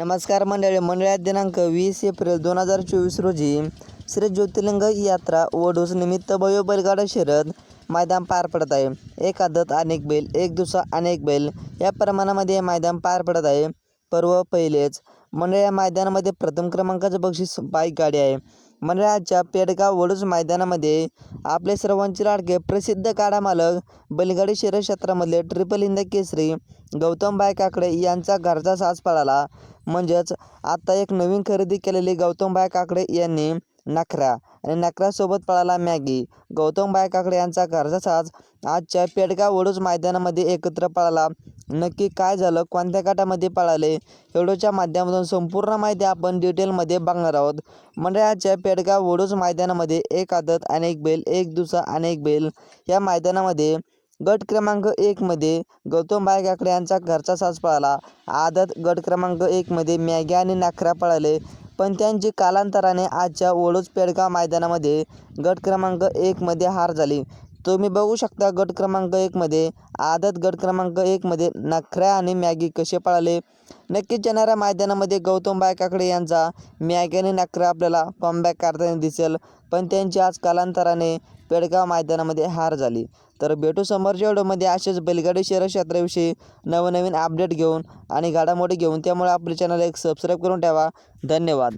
नमस्कार मंडळी मंडळात दिनांक वीस एप्रिल दोन हजार चोवीस रोजी श्री ज्योतिर्लिंग यात्रा ओढूस निमित्त भव्य बैलगाडा शर्यत मैदान पार पडत आहे. एक आदत अनेक बैल एक दुसरा अनेक बैल या प्रमाणामध्ये मैदान पार पडत आहे. पर्व पहिलेच मंडळ या मैदानामध्ये प्रथम क्रमांकाचं बक्षीस बाईक गाडी आहे. मंडळाच्या पेडगाव वडूज मैदानामध्ये आपले सर्वांचे लाडके प्रसिद्ध काडा मालक बैलगाडी शर्यत क्षेत्रामधले ट्रिपल इंद केसरी गौतम बाय काकडे यांचा घरचा साज पळाला. म्हणजेच आता एक नवीन खरेदी केलेली गौतमबाय काकडे यांनी नखरा. आणि नखऱ्यासोबत पळाला मॅगी. गौतमबाय काकडे यांचा घरचा साज. आजच्या पेडगाव वडूज मैदानामध्ये एकत्र पळाला. नक्की काय झालं? कोणत्या गटामध्ये पळाले? एवढ्याच्या माध्यमातून संपूर्ण माहिती आपण डिटेलमध्ये बघणार आहोत. मंडळाच्या पेडगाव वडूज मैदानामध्ये एक आदत अनेक बैल एक दुसरा अनेक बेल या मैदानामध्ये गट क्रमांक एकमध्ये गौतमबाय काकडे यांचा घरचा साज पळाला. आदत गट क्रमांक एकमध्ये मॅगी आणि नाखरा पळाले. पण त्यांची कालांतराने आजच्या वडूज पेडगाव मैदानामध्ये गट क्रमांक एकमध्ये हार झाली. तुम्ही बघू शकता गट क्रमांक एकमध्ये आदत गट क्रमांक एकमध्ये नखऱ्या आणि मॅगी कसे पळाले? नक्कीच येणाऱ्या मैदानामध्ये गौतम बाय काकडे यांचा मॅगी आणि नखरा आपल्याला कॉमबॅक करताना दिसेल पण त्यांची आज कालांतराने पेडगाव मैदानामध्ये हार झाली. तर भेटू समोरच्या व्हिडिओमध्ये असेच बैलगाडी शहर क्षेत्राविषयी नवनवीन अपडेट घेऊन आणि घडामोडी घेऊन. त्यामुळे आपले चॅनल एक सबस्क्राईब करून ठेवा. धन्यवाद.